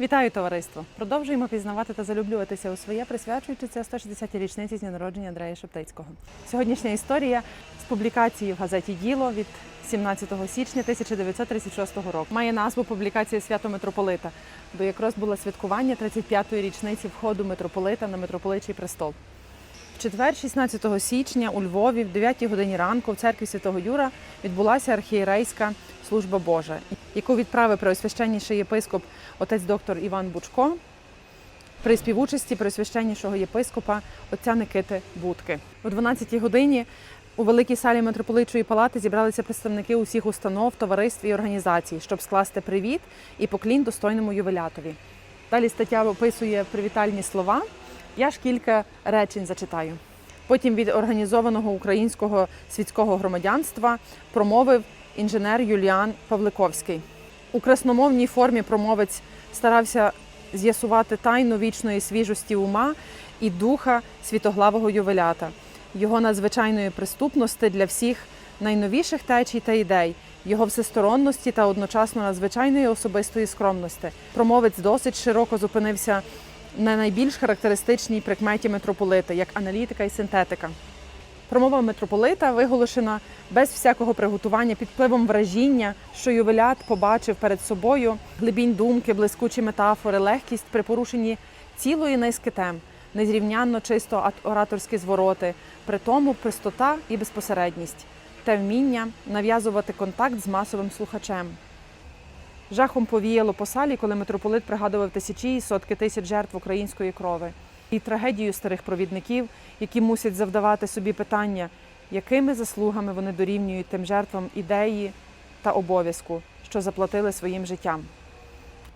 Вітаю товариство! Продовжуємо пізнавати та залюблюватися у своє, присвячуючи це 160-й річниці з дня народження Андрея Шептицького. Сьогоднішня історія з публікації в газеті Діло від 17 січня 1936 року. Має назву публікація свято митрополита, бо якраз було святкування 35-ї річниці входу митрополита на митрополичий престол. В четвер, 16 січня, у Львові, в 9 годині ранку, в церкві Святого Юра відбулася архієрейська служба Божа, яку відправив преосвященніший єпископ отець доктор Іван Бучко при співучасті преосвященнішого єпископа отця Никити Будки. О 12 годині у великій салі митрополитчої палати зібралися представники усіх установ, товариств і організацій, щоб скласти привіт і поклін достойному ювелятові. Далі стаття описує привітальні слова. Я ж кілька речень зачитаю. Потім від організованого українського світського громадянства промовив інженер Юліан Павликовський. У красномовній формі промовець старався з'ясувати тайну вічної свіжості ума і духа світоглавого ювелята, його надзвичайної приступності для всіх найновіших течій та ідей, його всесторонності та одночасно надзвичайної особистої скромності. Промовець досить широко зупинився на найбільш характеристичній прикметі митрополита, як аналітика і синтетика. Промова митрополита виголошена без всякого приготування під впливом вражіння, що ювелят побачив перед собою. Глибінь думки, блискучі метафори, легкість при порушенні цілої низки тем, незрівнянно чисто ат- ораторські звороти, при тому простота і безпосередність, те вміння нав'язувати контакт з масовим слухачем. Жахом повіяло по салі, коли митрополит пригадував тисячі і сотки тисяч жертв української крови і трагедію старих провідників, які мусять завдавати собі питання, якими заслугами вони дорівнюють тим жертвам ідеї та обов'язку, що заплатили своїм життям.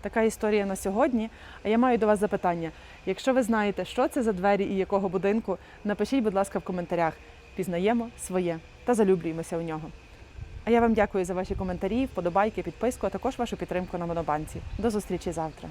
Така історія на сьогодні. А я маю до вас запитання. Якщо ви знаєте, що це за двері і якого будинку, напишіть, будь ласка, в коментарях. Пізнаємо своє та залюблюємося у нього. А я вам дякую за ваші коментарі, вподобайки, підписку, а також вашу підтримку на Монобанці. До зустрічі завтра.